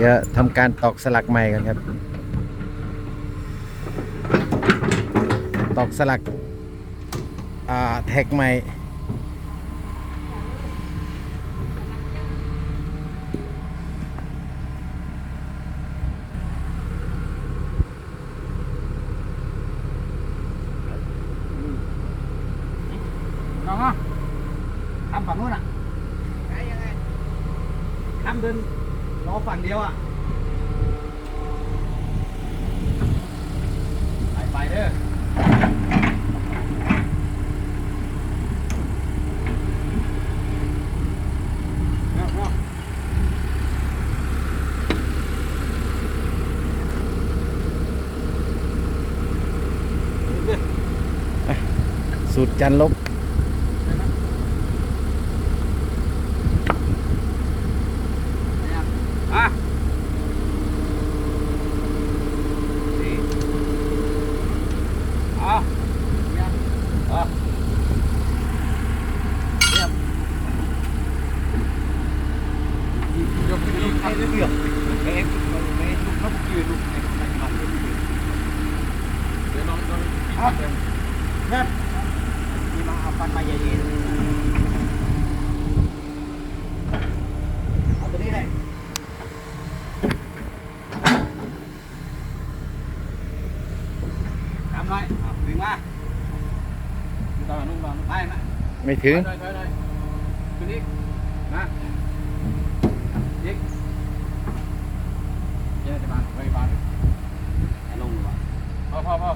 เดี๋ยวทำการตอกสลักใหม่กันครับ ตอกสลักแท็กใหม่น้องอะทำฝั่งนู้นอะทำเดิน รอฝั่งเดียวอะไปไปเด้อเอาเอาสูตรจันลบ อะนี่เอาเนี่ยเอาเรียบยกขึ้นยกให้เรื่อยๆไม่เอ็นไม่เอ็นลูกน้องยืนลูกในในมันเดี๋ยวน้องน้องครับเนี่ยนี่มาเอาฟันมาเย็นๆเอาตัวนี้เลย ทำ หน่อยอะดึงมาตอนนุ่งตอนไปนะไม่ถึงถอยถอยถอยขึ้นอีกนะอีกเจ๊จะมาไปบ้านไอ้ลงดีกว่าพอพอพอ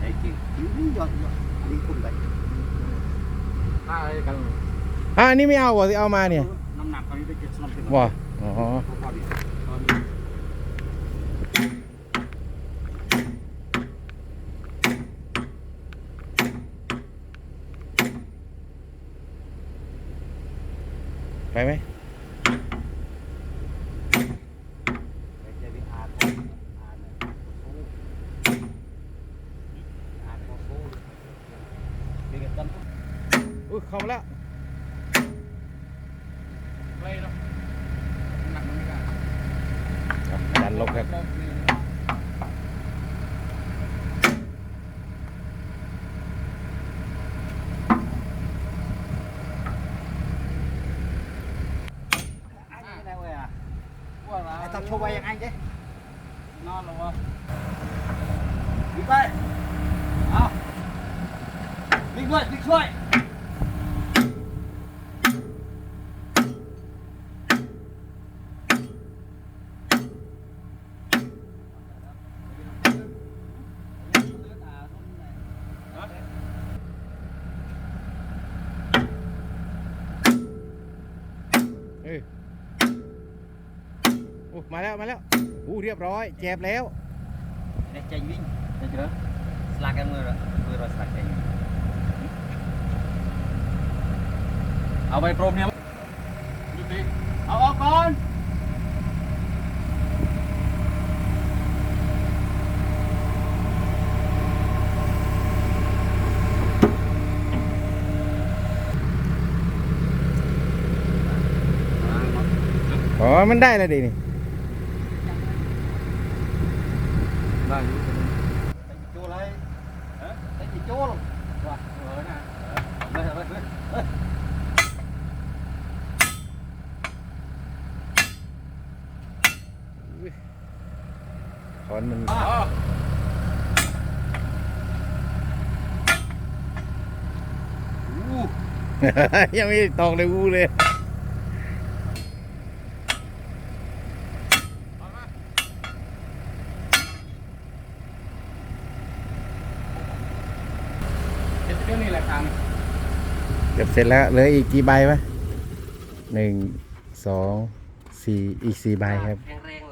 ไอ้จริงนี่ยอดยอดนี่คุ้มไปถ้าไอ้กันอ่าอันนี้ไม่เอาวะที่เอามาเนี่ยน้ำหนักตอนนี้ได้เจ็ดสิบกิโลว่ะอ๋อ พอดีตอนนี้ ไปไหมไอ้เจ๊ที่อาร์ตอาร์ตเนี่ยโอ้อาร์ตโอ้โหเด็กกันอุ้ยเข้ามาแล้วเลยเนาะหนักมันไม่ได้อะจันลบครับ tao cho quay anh chứ ngon luôn đi quay. À đi quay đi quay โอ้มาแล้วมาแล้วอู้เรียบร้อยแจบแล้ว Đây chanh vinh, thấy chưa? Slack em mưa rồi, mưa rồi slack chanh. เอาไปพรมเนี่ยยุติเอาออกก่อนอ๋อมันได้แล้วดินี่ ได้อยู่แต่จิโจ้เลยเออแต่จิโจ้ลงว่ะเออนะเออเลยเลยเลยถอนมันอ๋ออู้ยังไม่ตอกเลยอู้เลย เอามาเดี๋ยว เดี๋ยวนี่แหละทางเกือบเสร็จแล้วเหลืออีกกี่ใบวะหนึ่งสองสี่อีกสี่ใบครับแรงๆ